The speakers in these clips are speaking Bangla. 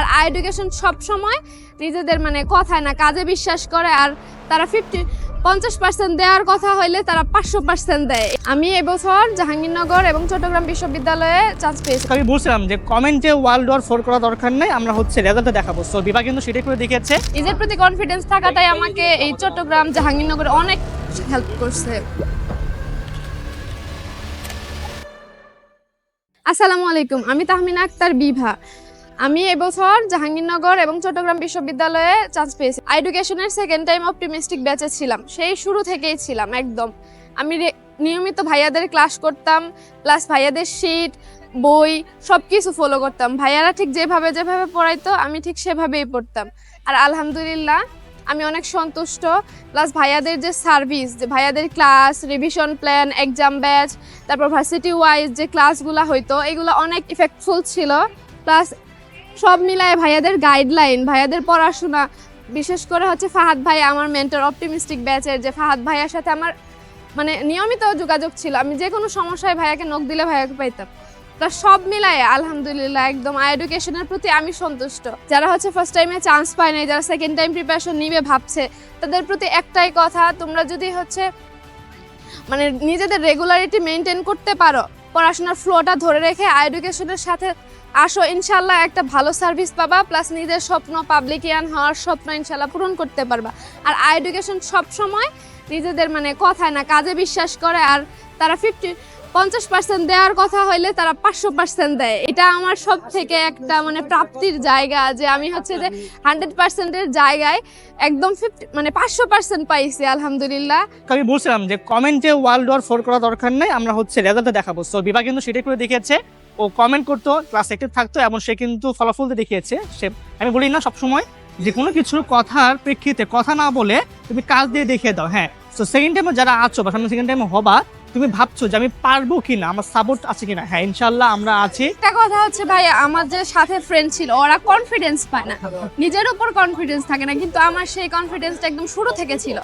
আর আই এডুকেশন সব সময় নিজেদের মানে কথায় না কাজে বিশ্বাস করে আর তারা ফিফটি পঞ্চাশ পার্সেন্ট দেওয়ার কথা হইলে তারা পাঁচশো পার্সেন্ট দেয়। আমি এবছর জাহাঙ্গীরনগর এবং চট্টগ্রাম বিশ্ববিদ্যালয়ে চান্স পেয়েছি। আমি বলছিলাম যে কমেন্টে ওয়ার্ল্ড ওয়ার ফোর করা দরকার নেই আমরা হচ্ছে রেজাল্টটা দেখাবো। তো বিভাগ কিন্তু সেটাই করে দেখিয়েছে। নিজের প্রতি কনফিডেন্স থাকাটাই আমাকে এই চট্টগ্রাম জাহাঙ্গীরনগরে অনেক হেল্প করছে। আসসালামু আলাইকুম আমি তাহমিনা আক্তার বিভা। আমি এবছর জাহাঙ্গীরনগর এবং চট্টগ্রাম বিশ্ববিদ্যালয়ে চান্স পেয়েছি। এডুকেশনের সেকেন্ড টাইম অপটিমিস্টিক ব্যাচে ছিলাম। সেই শুরু থেকেই ছিলাম, একদম। আমি নিয়মিত ভাইয়াদের ক্লাস করতাম প্লাস ভাইয়াদের শিট বই সব কিছু ফলো করতাম। ভাইয়ারা ঠিক যেভাবে যেভাবে পড়াইতো, আমি ঠিক সেভাবেই পড়তাম। আর আলহামদুলিল্লাহ, আমি অনেক সন্তুষ্ট। প্লাস ভাইয়াদের যে সার্ভিস যে ভাইয়াদের class revision plan exam batch তারপর ভার্সিটি ওয়াইজ যে ক্লাসগুলো হইতো, এগুলো অনেক ইফেক্টফুল ছিল। প্লাস সব মিলায় ভাইয়াদের গাইডলাইন ভাইয়াদের পড়াশোনা। বিশেষ করে হচ্ছে ফাহাদ ভাই আমার মেন্টর অপটিমিস্টিক ব্যাচের যে ফাহাদ ভাইয়ার সাথে আমার মানে নিয়মিত যোগাযোগ ছিল। আমি যে কোনো সমস্যায় ভাইয়াকে নখ দিলে ভাইয়াকে পাইতাম। তা সব মিলায় আলহামদুলিল্লাহ একদম আই এডুকেশনের প্রতি আমি সন্তুষ্ট। যারা হচ্ছে ফার্স্ট টাইমে চান্স পায় নাই, যারা সেকেন্ড টাইম প্রিপারেশন নিবে ভাবছে, তাদের প্রতি একটাই কথা, তোমরা যদি হচ্ছে মানে নিজেদের রেগুলারিটি মেনটেন করতে পারো পড়াশোনার ফ্লোটা ধরে রেখে এডুকেশনের সাথে আসো। ইনশাল্লাহ একটা ভালো সার্ভিস পাবা, প্লাস নিজের স্বপ্ন পাবলিকিয়ান হওয়ার স্বপ্ন ইনশাল্লাহ পূরণ করতে পারবা। আর এডুকেশন সবসময় নিজেদের মানে কথায় না, কাজে বিশ্বাস করে। আর তারা ফিফটি পঞ্চাশ পার্সেন্ট দেওয়ার কথা হইলে তারা পাঁচশো পার্সেন্ট দেয়। এটা আমার সব থেকে একটা মানে প্রাপ্তির জায়গা যে আমি হচ্ছে যে হান্ড্রেড পার্সেন্টের জায়গায় একদম ফিফটি মানে পাঁচশো পার্সেন্ট পাইছি, আলহামদুলিল্লাহ। আমি বলছিলাম যে কমেন্টে ওয়ার্ল্ড ওয়ার ফোর করা দরকার নেই, আমরা হচ্ছে রেজাল্টটা দেখাবো। তো বিভাগ কিন্তু সেটাই করে দেখিয়েছে। ও কমেন্ট করতো ক্লাস অ্যাক্টিভ থাকতো এবং সে কিন্তু ফলাফল দেখিয়েছে। সে, আমি বলি না সবসময়, যে কোনো কিছুর কথার প্রেক্ষিতে, কথা না বলে তুমি কাজ দিয়ে দেখিয়ে দাও হ্যাঁ। তো সেকেন্ড টাইমে যারা আছো বা সামনে সেকেন্ড টাইমে হবা তুমি ভাবছ যে আমি পারব কিনা? আমার সাপোর্ট আছে কিনা? হ্যাঁ ইনশাল্লাহ আমরা আছি। একটা কথা হচ্ছে ভাই আমার যে সাথে ফ্রেন্ড ছিল ওরা কনফিডেন্স পায় না। নিজের উপর কনফিডেন্স থাকে না কিন্তু আমার সেই কনফিডেন্সটা একদম শুরু থেকে ছিল।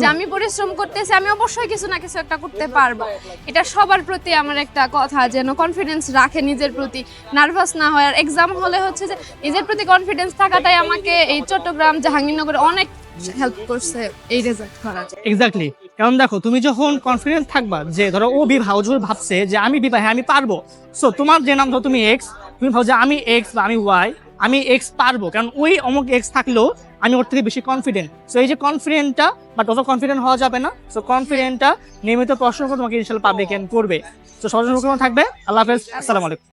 যে আমি পরিশ্রম করতেছি আমি অবশ্যই কিছু না কিছু একটা করতে পারব। এটা সবার প্রতি আমার একটা কথা যেন কনফিডেন্স রাখে নিজের প্রতি। নার্ভাস না হয়। আর এক্সাম হলে হচ্ছে যে নিজের প্রতি কনফিডেন্স থাকাটাই আমাকে এই চট্টগ্রাম জাহাঙ্গীরনগরে অনেক হেল্প করছে এই রেজাল্ট জন্য। এক্স্যাক্টলি কারণ দেখো, তুমি যখন কনফিডেন্স থাকবা যে ধরো ও বিবাহ জোর ভাবছে যে আমি বিবাহ হ্যাঁ আমি পারব। সো তোমার যে নাম ধরো তুমি এক্স তুমি ভাবো যে আমি এক্স বা আমি ওয়াই আমি এক্স পারব। কারণ ওই অমুক এক্স থাকলেও আমি ওর থেকে বেশি কনফিডেন্ট সো এই যে কনফিডেন্টটা বাট অত কনফিডেন্ট হওয়া যাবে না। সো কনফিডেন্টটা নিয়মিত প্রশ্ন তোমাকে ইনশাল্লাহ পাবলিক করবে। তো সবাই থাকবে। আল্লাহ হাফেজ। আসসালামু আলাইকুম।